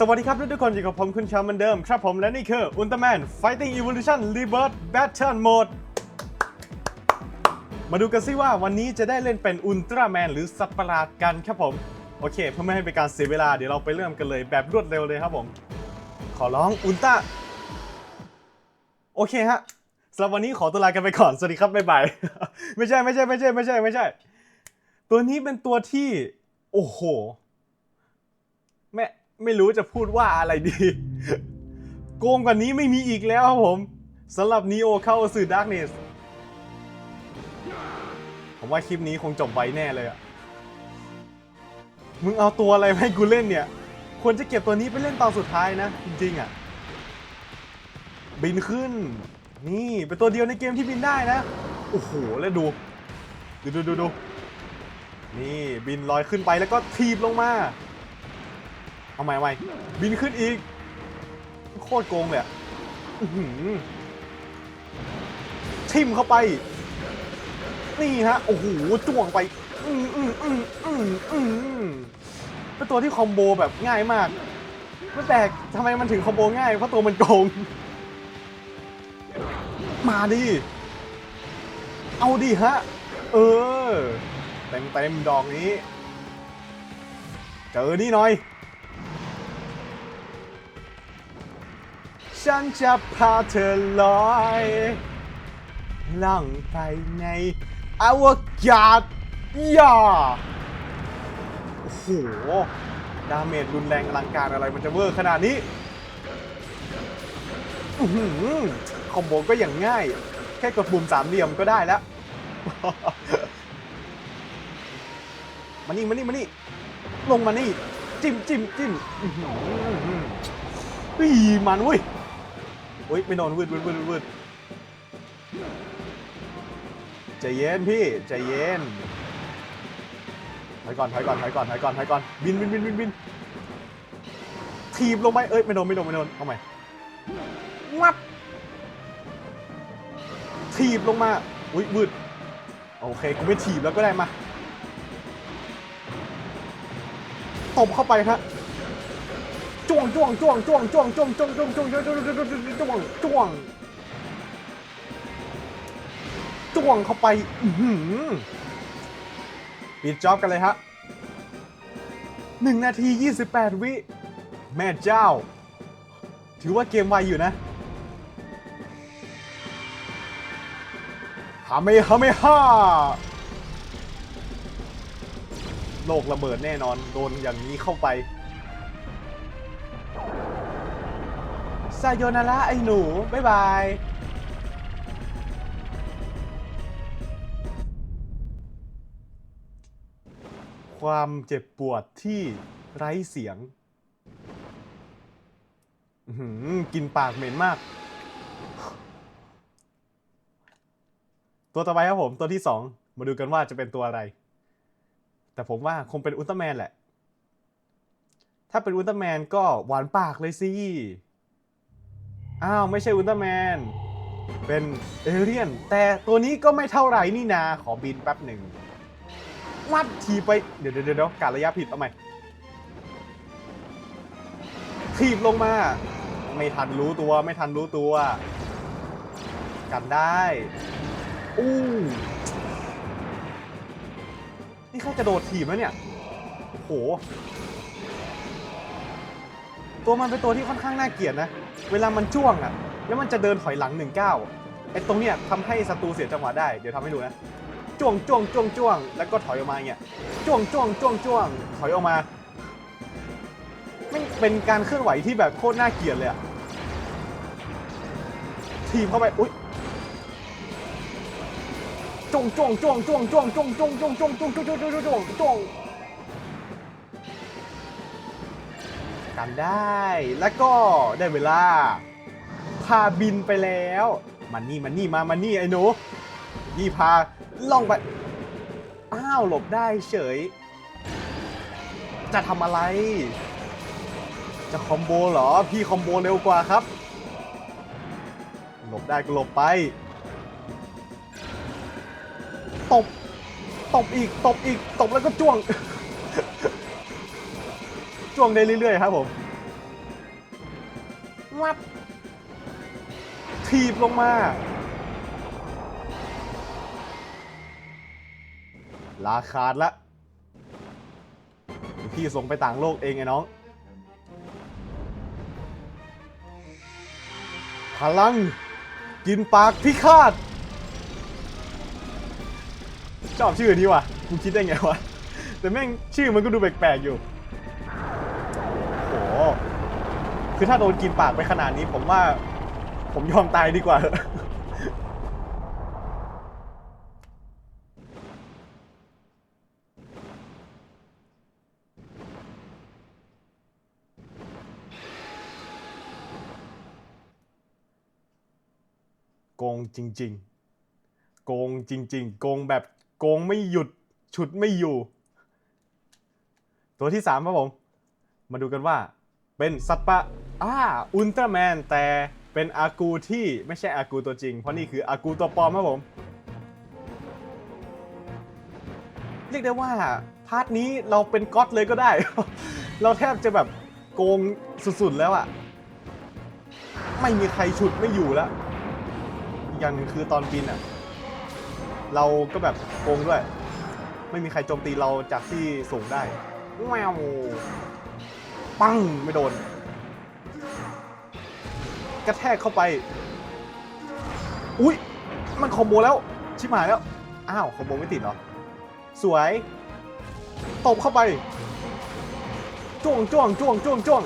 สวัสดีครับทุกคนอยู่กับผมคุณชาเหมือนเดิมครับผมและนี่คือ Ultraman Fighting Evolution Rebirth Battle Mode มาดูกันซิว่าวันนี้จะได้เล่นเป็นอุลตร้าแมนหรือสัตว์ประหลาดกันครับผม โอเค เพื่อไม่ให้เป็นการเสียเวลาเดี๋ยวเราไปเริ่มกันเลยแบบรวดเร็วเลยครับผม ขอร้องอุลตร้าโอเคฮะสำหรับวันนี้ขอตัวลากันไปก่อน สวัสดีครับบ๊ายบายไม่ใช่ไม่ใช่ไม่ใช่ไม่ใช่ไม่ใช่ ตัวนี้เป็นตัวที่ โอ้โหไม่ ไม่รู้จะพูดว่าอะไรดี โกงกว่านี้ไม่มีอีกแล้วครับผมสำหรับนีโอเข้าสื่อดาร์กเนสผมว่าคลิปนี้คงจบไวแน่เลยอะมึงเอาตัวอะไรมาให้กูเล่นเนี่ย ควรจะเก็บตัวนี้ไปเล่นตอนสุดท้ายนะ จริงๆอะบินขึ้น นี่เป็นตัวเดียวในเกมที่บินได้นะ โอ้โห แล้วดู ดูดูดูดูนี่บินลอยขึ้นไปแล้วก็ทีบลงมา เอาใหม่ใหม่บินขึ้นอีก โคตรโกงเลยอะทิมเข้าไป นี่ฮะ โอ้โหจ้วงไปอืมอืมอืมอืมอืมเป็นตัวที่คอมโบแบบง่ายมากไม่แปลกทำไมมันถึงคอมโบง่าย เพราะตัวมันโกง มาดิ เอาดิฮะ เออ เต็มเต็มดอกนี้ เจอนี่หน่อย ฉันจะพาเธอลอยล่องไปในอวกาศย่าโอ้โห ดาเมจรุนแรงอลังการอะไรมันจะเวอร์ขนาดนี้อคอมโบก็อย่างง่าย แค่กดปุ่มสามเหลี่ยมก็ได้แล้ว มานี่มานี่มานี่ ลงมานี่ จิ้มจิ้มจิ้มปีมันเว้ย อุ้ยไม่นอนวืดวืดวืดวืดใจเย็นพี่ใจเย็นถอยก่อนถอยก่อนถอยก่อนถอยก่อนถอยก่อนบินบินบินบินบินทีบลงไปเอ้ยไม่โดนไม่โดนไม่โดนเอาใหม่งับทีบลงมาอุ้ยวืดโอเคกูไม่ถีบแล้วก็ได้มาตบเข้าไปครับ จ้วงจ้วงจ้วงจ้วงจ้วงจ้วงจ้วงจ้วงจ้วงจ้วงจ้วงจ้วงจ้วงจ้วงจ้วงจ้วงเข้าไปหือปิดจ็อบกันเลยฮะหนึ่งนาทียี่สิบแปดวิ แม่เจ้า ถือว่าเกมไวอยู่นะฮาเมฮาเมฮาโลกระเบิดแน่นอน โดนอย่างนี้เข้าไป ซายโยนาระไอ้หนู บ๊ายบาย ความเจ็บปวดที่ไร้เสียงกินปากเหม็นมาก ตัวต่อไปครับผมตัวที่สองมาดูกันว่าจะเป็นตัวอะไร แต่ผมว่าคงเป็นอุลตร้าแมนแหละ ถ้าเป็นอุลตร้าแมนก็หวานปากเลยสิ อ้าวไม่ใช่อุลตร้าแมน เป็นเอเลียน แต่ตัวนี้ก็ไม่เท่าไหร่นี่นา ขอบินแป๊บหนึ่งวัดทีไป เดี๋ยวเดี๋ยวเดี๋ยวการระยะผิดเอาใหม่ทีบลงมา ไม่ทันรู้ตัวไม่ทันรู้ตัว กันได้อู้นี่เขาจะโดดถีบแล้วเนี่ยโห ตัวมันเป็นตัวที่ค่อนข้างน่าเกลียดนะ เวลามันจ้วงอะแล้วมันจะเดินถอยหลังหนึ่งก้าวไอ้ตรงเนี้ยทำให้ศัตรูเสียจังหวะได้ เดี๋ยวทำให้ดูนะ จ้วงจ้วงจ้วงจ้วง แล้วก็ถอยออกมาเงี้ย จ้วงจ้วงจ้วงจ้วง ถอยออกมาไม่เป็นการเคลื่อนไหวที่แบบโคตรน่าเกลียดเลยอะทีมเข้าไป อุ๊ยจ้วงจ้วงจ้วงจ้วงจ้วงจ้วงจ้วงจ้วงจ้วงจ้วงจ้วงจ้วงจ้วง กันได้ แล้วก็ได้เวลา พาบินไปแล้วมันนี่มันนี่มามันนี่ไอ้หนูนี่พาล่องไป อ้าวหลบได้เฉย จะทำอะไร จะคอมโบเหรอ พี่คอมโบเร็วกว่าครับ หลบได้ก็หลบไป ตบ ตบอีก ตบอีก ตบแล้วก็จ้วง จ้วงได้เรื่อยๆครับผมวับถีบลงมา ลาขาดละเดี๋ยวพี่ส่งไปต่างโลกเองไงน้อง พลัง กินปากพิฆาต ชอบชื่อนี้ว่ะกูคิดได้ไงวะ แต่แม่งชื่อมันก็ดูแปลกๆอยู่ คือถ้าโดนกินปากไปขนาดนี้ผมว่า ผมยอมตายดีกว่า โกงจริง ๆ โกงจริง ๆ โกงแบบโกงไม่หยุด ฉุดไม่อยู่ ตัวที่สามครับผม มาดูกันว่าเป็นสัตว์ปะ อ่าอุลตร้าแมนแต่เป็นอากูที่ไม่ใช่อากูตัวจริง เพราะนี่คืออากูตัวปลอมครับผม เรียกได้ว่าพาร์ทนี้เราเป็นก๊อตเลยก็ได้ เราแทบจะแบบโกงสุดๆแล้วอะไม่มีใครฉุดไม่อยู่แล้วอีกอย่างหนึ่งคือตอนบินอะเราก็แบบโกงด้วย ไม่มีใครโจมตีเราจากที่สูงได้แววปังไม่โดน กระแทกเข้าไป อุ้ยมันคอมโบแล้ว ชิบหายแล้ว อ้าวคอมโบไม่ติดเหรอ สวยตบเข้าไป จ้วงจ้วงจ้วงจ้วงจ้วง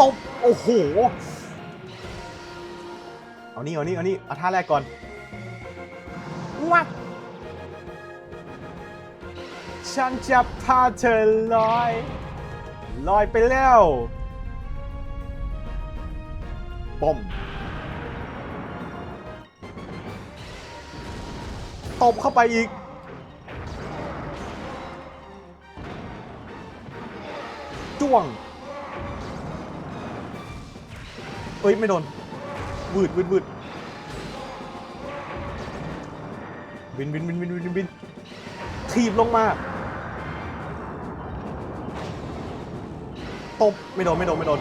ตบ โอ้โห เอานี่เอานี่เอานี่เอาท่าแรกก่อนวักฉันจะพาเธอลอย ลอยไปแล้วปอมตบเข้าไปอีก จ้วง เอ้ย ไม่โดนวืดวืดวืดบินบินบินบินบินบินถีบลงมา ตบไม่โดนไม่โดนไม่โดน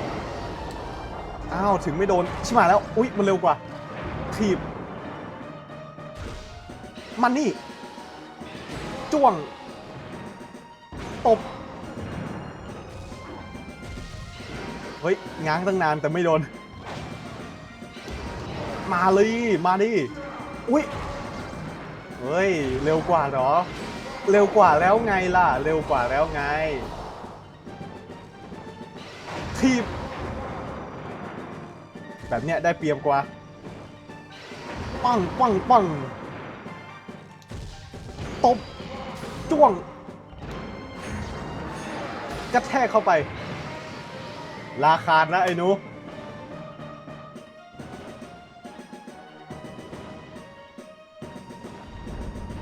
อ้าวถึงไม่โดนชิบหาแล้วอุ๊ยมันเร็วกว่าถีบมันนี่จ้วงตบเฮ้ยง้างตั้งนานแต่ไม่โดน มาเลยมาดิอุ๊ยเฮ้ย เร็วกว่าเหรอ เร็วกว่าแล้วไงล่ะ เร็วกว่าแล้วไง ทีบแบบเนี้ยได้เปรียบกว่า ปังปังปังตบ จ้วง กระแทกเข้าไป ราคานะไอ้นู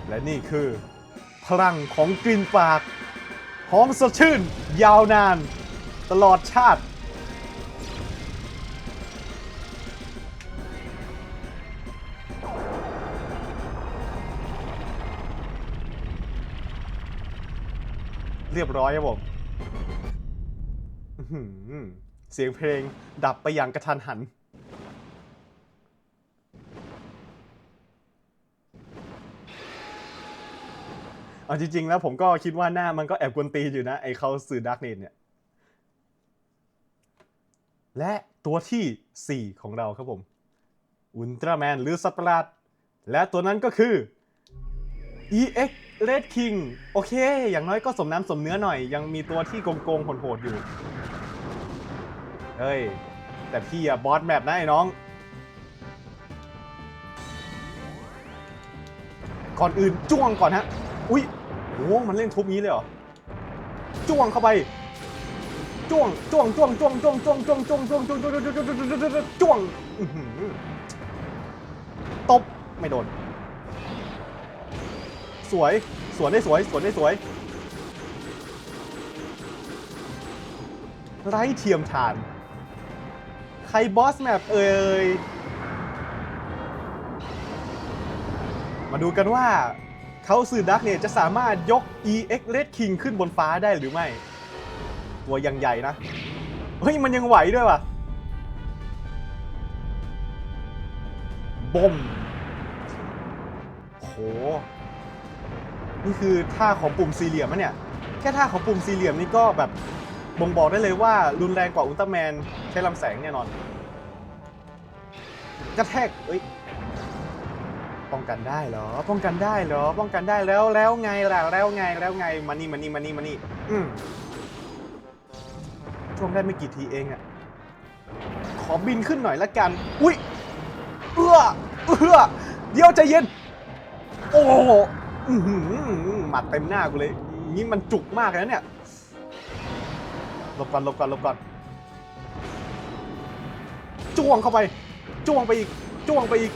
และนี่คือ พลังของกลิ่นปากหอมสดชื่น ยาวนาน ตลอดชาติ เรียบร้อยครับผมเสียงเพลงดับไปอย่างกระทันหัน เอาจริงๆแล้วผมก็คิดว่าหน้ามันก็แอบกวนตีอยู่นะ ไอ้เขาสื่อดาร์กเนตเนี่ย และตัวที่ 4 ของเราครับผม อุลตร้าแมนหรือสัตว์ประหลาด และตัวนั้นก็คือ EX Red King โอเค อย่างน้อยก็สมน้ำสมเนื้อหน่อย ยังมีตัวที่โกงๆโหดๆอยู่ เฮ้ย แต่พี่อะบอสแมปนะไอ้น้อง ก่อนอื่นจ้วงก่อนฮะ อุ้ยโอ้มันเล่นทุบงี้เลยเหรอ จ้วงเข้าไป จ้วงจ้วงจ้วงจ้วงจ้วงจ้วงจ้วงจ้วงจ้วงจ้วงจ้วงจ้วงจ้วงจ้วงจ้วงตบไม่โดน สวยสวนได้สวยสวนได้สวย ไร้เทียมทาน ใครบอสแมปเอ่ยมาดูกันว่าเขาสื่อดักเนี่ยจะสามารถยก EX Red King ขึ้นบนฟ้าได้หรือไม่ ตัวยังใหญ่นะ เฮ้ย มันยังไหวด้วยว่ะบมโห นี่คือท่าของปุ่มสี่เหลี่ยมอะเนี่ย แค่ท่าของปุ่มสี่เหลี่ยมนี่ก็แบบบ่งบอกได้เลยว่ารุนแรงกว่าอุลตร้าแมนใช้ลำแสงแน่นอน กระแทก เอ้ย ป้องกันได้เหรอ ป้องกันได้เหรอ ป้องกันได้แล้วแล้วไงล่ะแล้วไงแล้วไงมานี่มานี่มานี่มานี่อืม ช่วงได้ไม่กี่ทีเองอะขอบินขึ้นหน่อยละกัน อุ้ย เอื้อ เอื้อ เดี๋ยวใจเย็น โอ้โหหมัดเต็มหน้ากูเลย นี่มันจุกมากเลยนะเนี่ย หลบก่อนหลบก่อนหลบก่อน จ้วงเข้าไป จ้วงไปอีก จ้วงไปอีก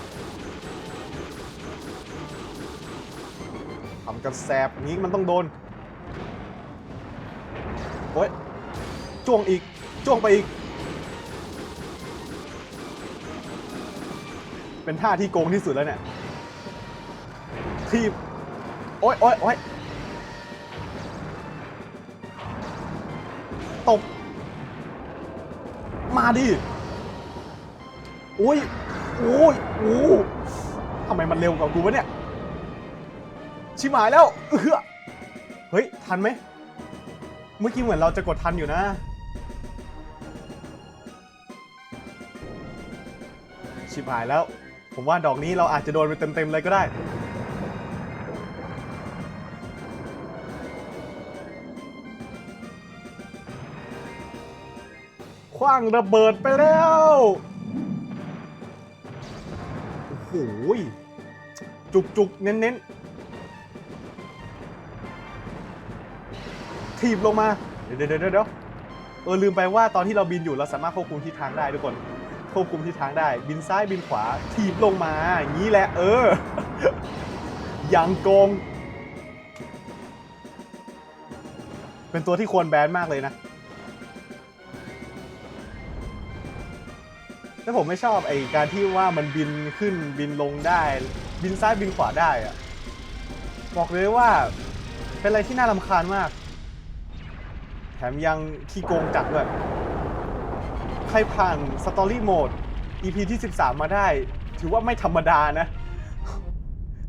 ทำกันแสบนี้มันต้องโดน โอ้ย จ้วงอีกจ้วงไปอีก เป็นท่าที่โกงที่สุดแล้วเนี่ยทีบโอ้ยโอ้ยโอ้ยตบ มาดิโอ้ยโอ้ยโอ้ทำไมมันเร็วกว่ากูวะเนี่ย ชิบหายแล้ว เออเฮ้ย ทันไหม เมื่อกี้เหมือนเราจะกดทันอยู่นะ ชิบหายแล้ว ผมว่าดอกนี้เราอาจจะโดนไปเต็มๆเลยก็ได้ คว้างระเบิดไปแล้ว โอ้โหจุกจุกๆเน้นเน้นๆ ถีบลงมาเดี๋ยวเดี๋ยวเดี๋ยวเดี๋ยวเออลืมไปว่าตอนที่เราบินอยู่เราสามารถควบคุมทิศทางได้ทุกคน ควบคุมทิศทางได้ บินซ้ายบินขวาถีบลงมาอย่างนี้แหละเออ อย่างโกง เป็นตัวที่ควรแบนมากเลยนะแต่ผมไม่ชอบไอการที่ว่ามันบินขึ้นบินลงได้ บินซ้ายบินขวาได้อะบอกเลยว่าเป็นอะไรที่น่ารำคาญมาก แถมยังขี้โกงจัดด้วย ใครผ่านสตอรี่โหมด EP ที่ 13 มาได้ ถือว่าไม่ธรรมดานะ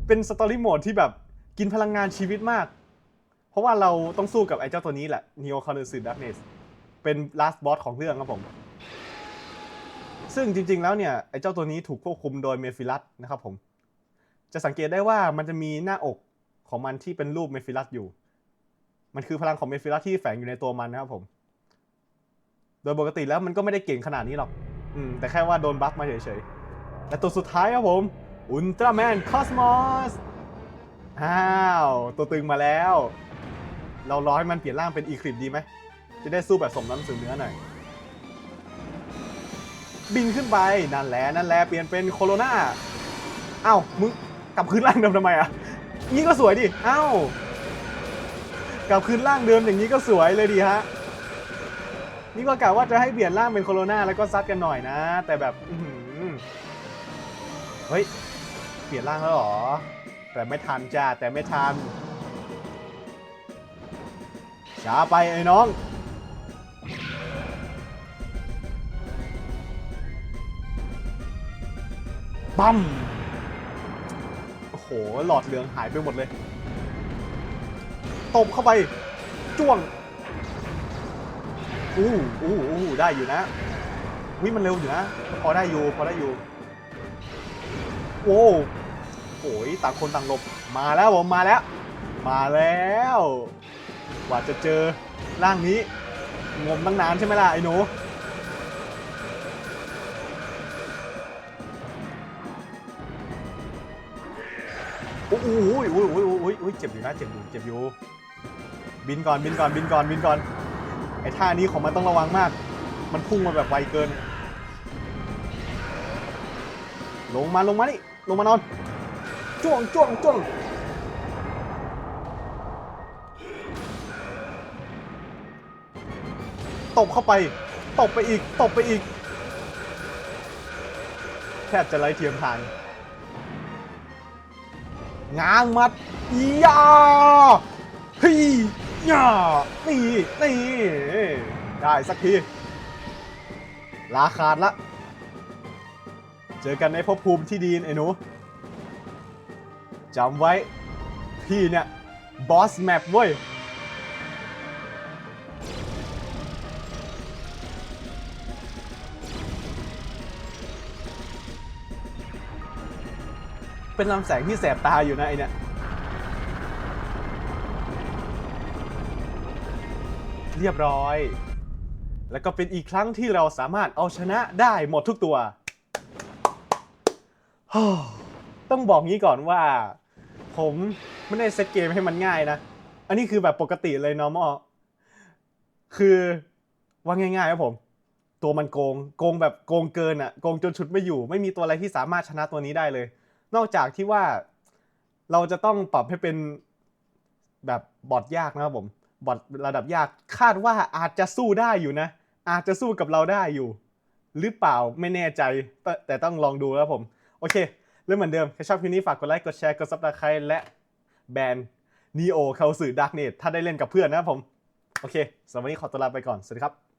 เป็นสตอรี่โหมดที่แบบกินพลังงานชีวิตมาก เพราะว่าเราต้องสู้กับไอ้เจ้าตัวนี้แหละ Neo c o n u r s i v Darkness เป็น last boss ของเรื่องครับผม ซึ่งจริงๆแล้วเนี่ย ไอ้เจ้าตัวนี้ถูกควบคุมโดยเมฟิลัสนะครับผม จะสังเกตได้ว่ามันจะมีหน้าอกของมันที่เป็นรูปเมฟิลัสอยู่ มันคือพลังของเมฟิลัสที่แฝงอยู่ในตัวมันนะครับผม โดยปกติแล้วมันก็ไม่ได้เก่งขนาดนี้หรอก อืม แต่แค่ว่าโดนบัฟมาเฉยๆ และตัวสุดท้ายครับผม อุลตร้าแมนคอสมอส อ้าว ตัวตึงมาแล้ว เราร้อยมันเปลี่ยนร่างเป็นอีคลิปดีไหม จะได้สู้แบบสมน้ำสมเนื้อหน่อย บินขึ้นไป นั่นแหละ นั่นแหละ เปลี่ยนเป็นโคโรนาอ้าว มึงกลับคืนร่างเดิมทำไมอะนี่ก็สวยดิ อ้าว กลับคืนร่างเดิมอย่างนี้ก็สวยเลยดีฮะ นี่ก็กะว่าจะให้เปลี่ยนร่างเป็นโคโรนาแล้วก็ซัดกันหน่อยนะ แต่แบบเฮ้ยเปลี่ยนร่างแล้วหรอ แต่ไม่ทันจ้าแต่ไม่ทันช้าไปไอ้น้องปั๊มโอ้โห หลอดเหลืองหายไปหมดเลย ตบเข้าไป จ้วง อู้อู้อู้ได้อยู่นะวิมันเร็วอยู่นะ พอได้อยู่ พอได้อยู่ โอ้โหยต่างคนต่างหลบ มาแล้วผมมาแล้ว มาแล้วกว่าจะเจอร่างนี้ งมตั้งนานใช่ไหมล่ะไอ้หนูโอ้โหโอ้โหโอ้โหโอ้โหโอ้โหเจ็บอยู่นะ เจ็บอยู่ เจ็บอยู่ บินก่อน บินก่อน บินก่อน บินก่อน ไอ้ท่านี้ของมันต้องระวังมาก มันพุ่งมาแบบไวเกิน ลงมาลงมานี่ลงมานอน จ้วงจ้วงจ้วงตบเข้าไป ตบไปอีก ตบไปอีก แทบจะไร้เทียมทาน ง้างมัดยาฮ้ ยย่านี่นี่ได้สักที ลาขาดละ เจอกันในภพภูมิที่ดีไอ้หนูจำไว้ พี่เนี่ย บอสแมปเว้ยเป็นลำแสงที่แสบตาอยู่นะไอเนี่ย เรียบร้อย แล้วก็เป็นอีกครั้งที่เราสามารถเอาชนะได้หมดทุกตัว ต้องบอกงี้ก่อนว่า ผมไม่ได้เซตเกมให้มันง่ายนะ อันนี้คือแบบปกติเลย normal คือว่าง่ายๆครับผม ตัวมันโกง โกงแบบโกงเกินอะ่ะโกงจนชุดไม่อยู่ ไม่มีตัวอะไรที่สามารถชนะตัวนี้ได้เลย นอกจากที่ว่าเราจะต้องปรับให้เป็นแบบบอทยากนะครับผม บอทระดับยากคาดว่าอาจจะสู้ได้อยู่นะ อาจจะสู้กับเราได้อยู่ หรือเปล่าไม่แน่ใจ แต่แต่ต้องลองดูแล้วผม โอเค เรื่องเหมือนเดิมใครชอบคลิปนี้ฝากกดไลค์กดแชร์กดซับสไครต์และแบนนีโอเข้าสื่อดาร์กเนตถ้าได้เล่นกับเพื่อนนะครับผม โอเคสำหรับวันนี้ขอตัวลาไปก่อน สวัสดีครับ